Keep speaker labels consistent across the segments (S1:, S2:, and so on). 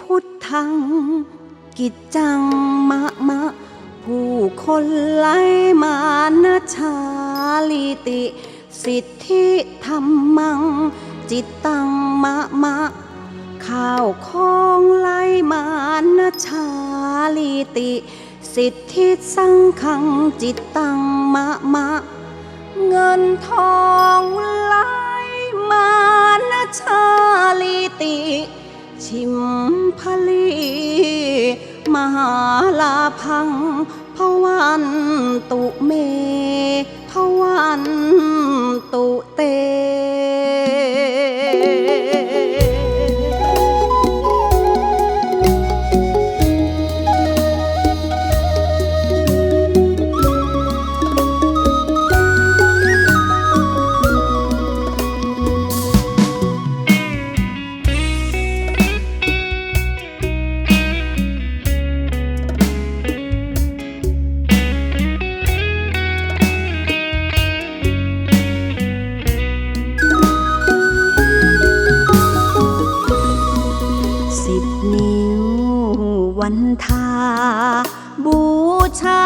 S1: พุทธัง กิจจังมะมะ ผู้คนไล่มานะชาลิติ สิทธิธรรมัง จิตตังมะมะ ข้าวของไล่มานะชาลิติ สิทธิสังขังจิตตังมะมะ เงินทองไหลมานะชาลิติ ชิมพลีมหาลาพังพวันตุเมพวันตุเต สิบนิ้ว วันทา บูชา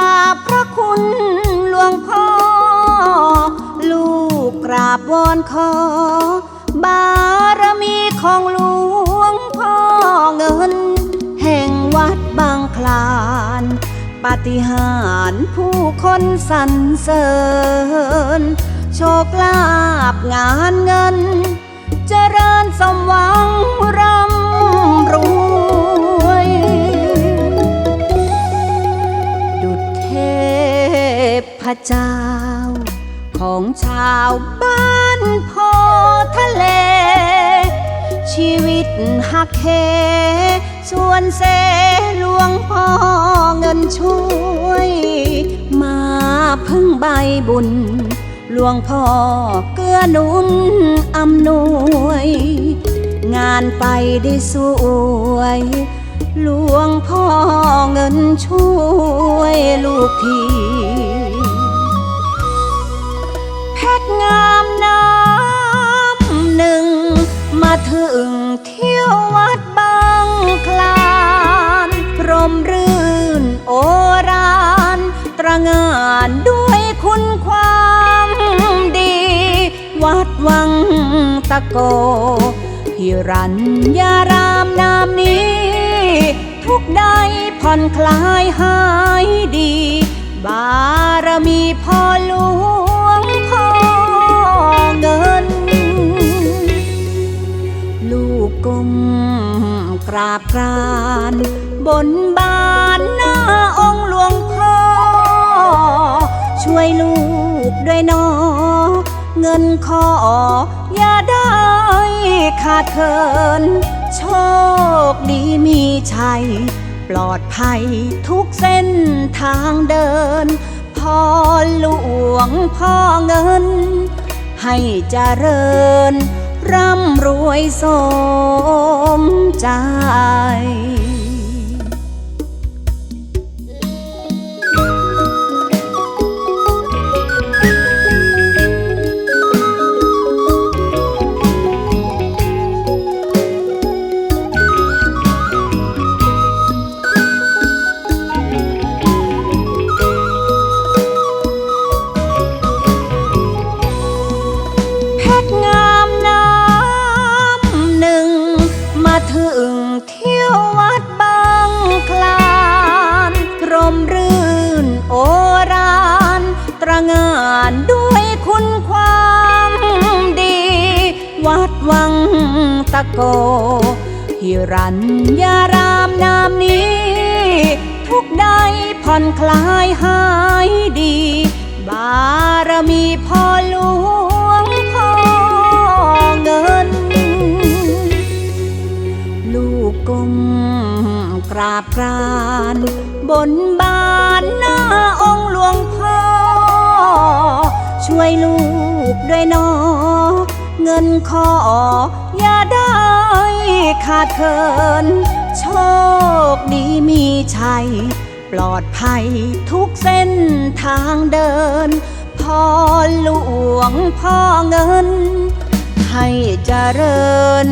S1: พระคุณหลวงพ่อ ลูกกราบวอนขอบารมีของหลวงพ่อเงิน แห่งวัดบางคลานปฏิหารผู้คนสรรเสริญ โชคลาภงานเงิน เจริญสมหวังร่ำ เจ้า ของชาวบ้านพอทะเล ชีวิตหักเคส่วนเสหลวงพ่อเงินช่วย มาพึ่งใบบุญ หลวงพ่อเกื้อหนุนอำนวย งานไปได้สวย หลวงพ่อเงินช่วยลูกที เพชรงามน้ำหนึ่ง มาถึงเที่ยววัดบางคลานรมรื่นโอรานตระงานด้วยคุณความดี วัดวังตะโกฮิรัญญารามนามนี้ ทุกใดผ่อนคลายหายดี บารมีพอล กราบกรานบนบานหน้าองค์หลวงพ่อ ช่วยลูกด้วยนอ เงินขออย่าได้ขาดเคิน โชคดีมีชัย ปลอดภัยทุกเส้นทางเดินพ่อหลวงพ่อเงิน ให้เจริญ ร่ำรวยสมใจ โอรานตระงานด้วยคุณความดี วัดวังตะโกฮิรัญญารามนามนี้ ทุกใดผ่อนคลายหายดี บารมีพ่อหลวงพ่อเงิน ลูกกลมกราบกรานบนบาน ช่วยลูกด้วยนอ เงินขออย่าได้ขาดเคิน โชคดีมีชัย ปลอดภัยทุกเส้นทางเดินพ่อหลวงพ่อเงิน ให้เจริญ